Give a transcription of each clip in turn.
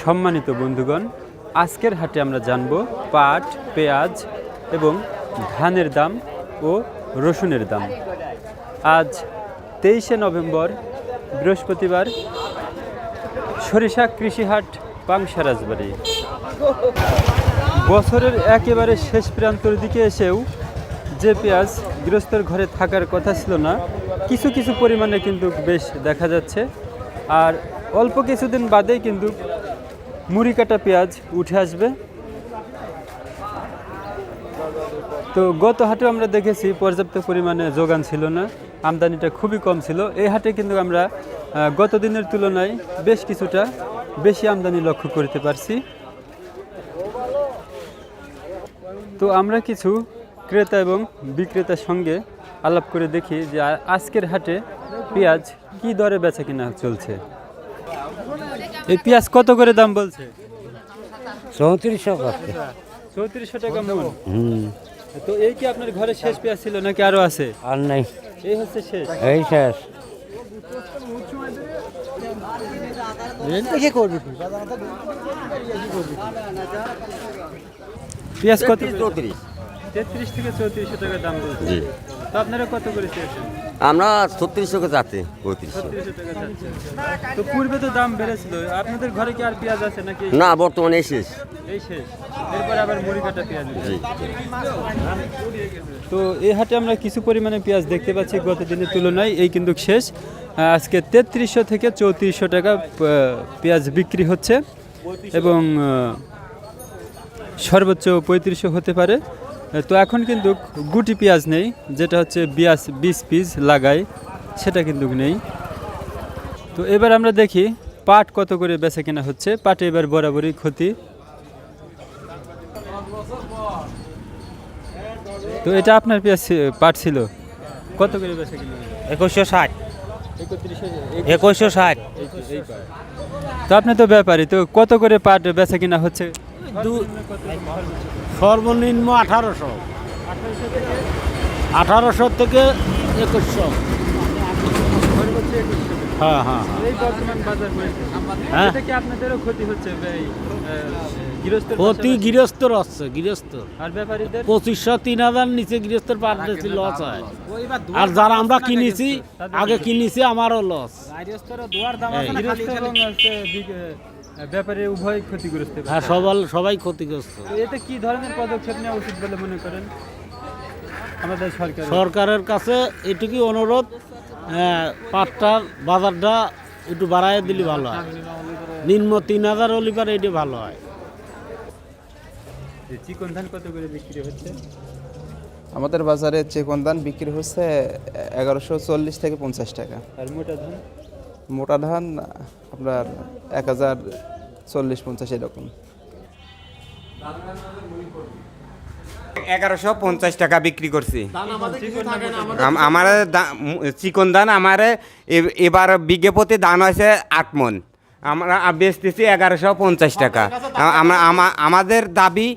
সম্মানিত বন্ধুগণ, আজকের হাটে আমরা জানব পাট, পেঁয়াজ এবং ধানের দাম ও রসুনের দাম। আজ তেইশে নভেম্বর, বৃহস্পতিবার, সরিষা কৃষিহাট, পাংশা রাজবাড়ি। বছরের একেবারে শেষ প্রান্তর দিকে এসেও যে পেঁয়াজ গৃহস্থের ঘরে থাকার কথা ছিল না, কিছু কিছু পরিমাণে কিন্তু বেশ দেখা যাচ্ছে। আর অল্প কিছুদিন বাদেই কিন্তু মুড়ি কাটা পেঁয়াজ উঠে আসবে। তো গত হাটে আমরা দেখেছি পর্যাপ্ত পরিমাণে যোগান ছিল না, আমদানিটা খুবই কম ছিল। এই হাটে কিন্তু আমরা গত দিনের তুলনায় বেশ কিছুটা বেশি আমদানি লক্ষ্য করতে পারছি। তো আমরা কিছু ক্রেতা এবং বিক্রেতার সঙ্গে আলাপ করে দেখি যে আজকের হাটে পেঁয়াজ কি দরে বেচা কিনা চলছে। এই পেঁয়াজ কত করে দাম বলছে? চৌত্রিশশো চৌত্রিশশো টাকা মন। হুম। তো এই কি আপনার ঘরে শেষ পেঁয়াজ ছিল নাকি আরও আছে? আর নাই। এই হচ্ছে শেষ? এই শেষ। পেঁয়াজ কত? চৌত্রিশ। তেত্রিশ থেকে চৌত্রিশশো টাকা দাম বলছে। জি। তো আপনারা কত করে চেয়েছেন? আমরা ছত্রিশশো করে যাচ্ছে পঁয়ত্রিশশো। তো পূর্বে তো দাম বেড়েছিল আপনাদের ঘরে কি আর পেঁয়াজ আছে নাকি? না বর্তমানে এই শেষ। এই শেষ। এরপর আবার মুড়ি কাটা পেঁয়াজ জি তো এই হাটে আমরা কিছু পরিমাণে পেঁয়াজ দেখতে পাচ্ছি গত দিনের তুলনায় এই কিন্তু শেষ। আজকে তেত্রিশশো থেকে চৌত্রিশশো টাকা পেঁয়াজ বিক্রি হচ্ছে এবং সর্বোচ্চ পঁয়ত্রিশশো হতে পারে। তো এখন কিন্তু গুটি পেঁয়াজ নেই যেটা হচ্ছে বিয়াস বিশ পিস লাগাই সেটা কিন্তু নেই। তো এবার আমরা দেখি পাট কত করে বেচা কেনা হচ্ছে। পাটে এবার বরাবরই ক্ষতি। তো এটা আপনার পেঁয়াজ পাট ছিল? কত করে বেচা কিনা একুশশো ষাট। একুশশো ষাট। তো আপনি তো ব্যাপারী তো কত করে পাট বেচা কিনা হচ্ছে? সর্বনিম্ন আঠারোশো। আঠারোশো থেকে একুশশো। হ্যাঁ হ্যাঁ হ্যাঁ। প্রতি গৃহস্থর গৃহস্থ পঁচিশশো তিন হাজার নিচে গৃহস্থের লস হয়। আর যারা আমরা কিনেছি আগে কিনেছি আমারও লস ব্যাপারী উভয় ক্ষতিগ্রস্ত। হ্যাঁ সবাই সবাই ক্ষতিগ্রস্ত। এতে কি ধরনের পদক্ষেপ নেওয়া উচিত বলে মনে করেন? আমাদের সরকার সরকারের কাছে এটুকুই অনুরোধ আহ, পাটটার বাজারটা একটু বাড়াই দিলে ভালো হয়। নিম্ন তিন হাজার হলে পারে এটি ভালো হয়। চিকন ধান কত করে বিক্রি হচ্ছে? আমাদের বাজারে চেকন ধান বিক্রি হচ্ছে এগারোশো চল্লিশ থেকে পঞ্চাশ টাকা। আর মোটা ধান? মোটা ধান আপনার এক হাজার চল্লিশ পঞ্চাশ এরকম। এগারোশো পঞ্চাশ টাকা বিক্রি করছি। আমার দা- চিকন ধান আমার এবার বিঘে প্রতি দান হয়েছে আট মন। আমরা বেচতেছি এগারোশো পঞ্চাশ টাকা। আমরা আমাদের দাবি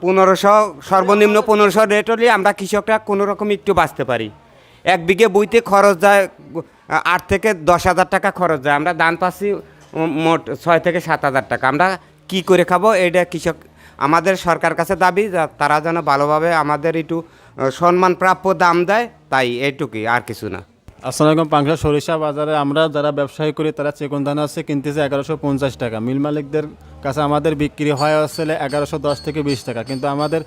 পনেরোশো সর্বনিম্ন পনেরোশো রেট হলে আমরা কৃষকরা কোনো রকম একটু বাঁচতে পারি। এক বিঘে বইতে খরচ যায় আট থেকে দশ হাজার টাকা খরচ যায় আমরা দান পাচ্ছি মোট ছয় থেকে সাত হাজার টাকা। আমরা কি করে খাব? এটা কৃষক, আমাদের সরকার কাছে দাবি তারা যেন ভালোভাবে আমাদের একটু সম্মান প্রাপ্য দাম দেয়, তাই এইটুকুই, আর কিছু না। আসসালামু আলাইকুম পাংশা সরিষা বাজারে আমরা যারা ব্যবসায়ী করি, তারা চেকন ধান আছে, কিনতেছে এগারোশো পঞ্চাশ টাকা। মিল মালিকদের কাছে আমাদের বিক্রি হয় আসলে এগারোশো দশ থেকে বিশ টাকা। কিন্তু আমাদের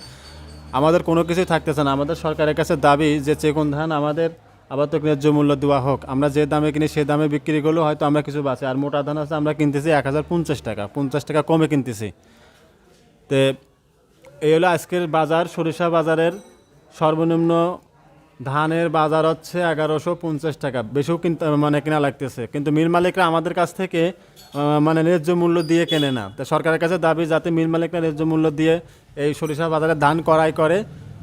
আমাদের কোনো কিছুই থাকতেছে না। আমাদের সরকারের কাছে দাবি যে চেকন ধান আমাদের আবার তো ন্যায্য মূল্য দেওয়া হোক। আমরা যে দামে কিনি, সে দামে বিক্রি করলেও হয়তো আমরা কিছু বাঁচি। আর মোটা ধান আছে, আমরা কিনতেছি এক হাজার পঞ্চাশ টাকা। পঞ্চাশ টাকা কমে কিনতেছি। তো এই হলো আজকের বাজার। সরিষা বাজারের সর্বনিম্ন ধানের বাজার হচ্ছে এগারোশো পঞ্চাশ টাকা। বেশিও কিনতে মানে কেনা লাগতেছে। কিন্তু মিল মালিকরা আমাদের কাছ থেকে মানে ন্যায্য মূল্য দিয়ে কেনে না। তো সরকারের কাছে দাবি যাতে মিল মালিকরা ন্যায্য মূল্য দিয়ে এই সরিষা বাজারে ধান করাই করে,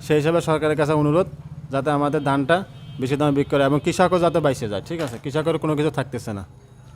সেই হিসাবে সরকারের কাছে অনুরোধ, যাতে আমাদের ধানটা বেশি দামে বিক্রি করে, এবং কৃষকও যাতে বাইসে যায়, ঠিক আছে? কৃষকের কোনো কিছু থাকতেছে না।